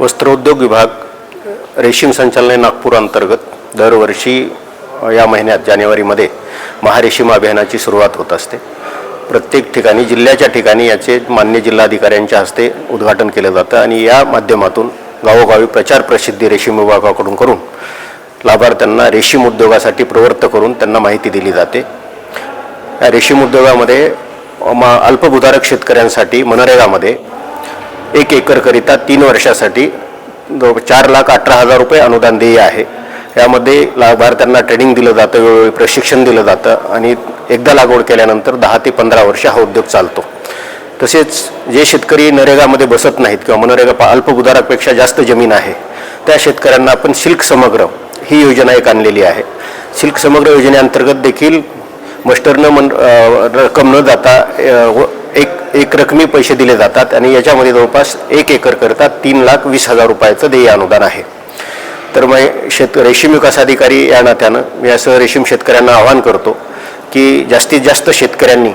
वस्त्रोद्योग विभाग रेशीम संचालनालय नागपूर अंतर्गत दरवर्षी या महिन्यात जानेवारीमध्ये महारेशीम अभियानाची सुरुवात होत असते. प्रत्येक ठिकाणी जिल्ह्याच्या ठिकाणी याचे मान्य जिल्हाधिकाऱ्यांच्या हस्ते उद्घाटन केलं जातं आणि या माध्यमातून गावोगावी प्रचार प्रसिद्धी रेशीम विभागाकडून करून लाभार्थ्यांना रेशीम उद्योगासाठी प्रवृत्त करून त्यांना माहिती दिली जाते. या रेशीम उद्योगामध्ये मा अल्पभूधारक शेतकऱ्यांसाठी मनरेगामध्ये एक एकरकरिता तीन वर्षासाठी चार लाख अठरा हजार रुपये अनुदान देय आहे. यामध्ये लाभार्थ्यांना ट्रेनिंग दिलं जातं वेळोवेळी प्रशिक्षण दिलं जातं आणि एकदा लागवड केल्यानंतर दहा ते पंधरा वर्ष हा उद्योग चालतो. तसेच जे शेतकरी नरेगामध्ये बसत नाहीत किंवा मनरेगा पा- अल्पभूधारकपेक्षा जास्त जमीन आहे त्या शेतकऱ्यांना आपण सिल्क समग्र ही योजना एक आणलेली आहे. सिल्क समग्र योजनेअंतर्गत देखील मस्टरनं मन रक्कम न जाता व- एक रकमी पैसे दिले जातात आणि याच्यामध्ये जवळपास एक एकर करता तीन लाख वीस हजार रुपयाचं देय अनुदान आहे. तर मग शेत रेशीम विकास अधिकारी या नात्यानं यासह रेशीम शेतकऱ्यांना आवाहन करतो की जास्तीत जास्त शेतकऱ्यांनी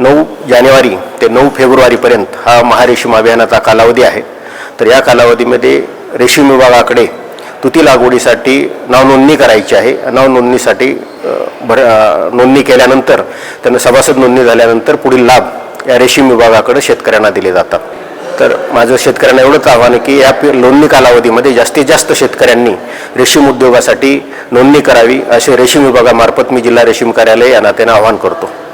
नऊ जानेवारी ते नऊ फेब्रुवारीपर्यंत हा महारेशीम अभियानाचा कालावधी आहे. तर या कालावधीमध्ये रेशीम विभागाकडे तुती लागवडीसाठी नावनोंदणी करायची आहे. नावनोंदणीसाठी भर नोंदणी केल्यानंतर त्यांना सभासद नोंदणी झाल्यानंतर पुढील लाभ या रेशीम विभागाकडे शेतकऱ्यांना दिले जातात. तर माझं शेतकऱ्यांना एवढंच आव्हान आहे की या नोंदणी कालावधीमध्ये जास्तीत जास्त शेतकऱ्यांनी रेशीम उद्योगासाठी नोंदणी करावी असे रेशीम विभागामार्फत मी जिल्हा रेशीम कार्यालय या नात्यानं आवाहन करतो.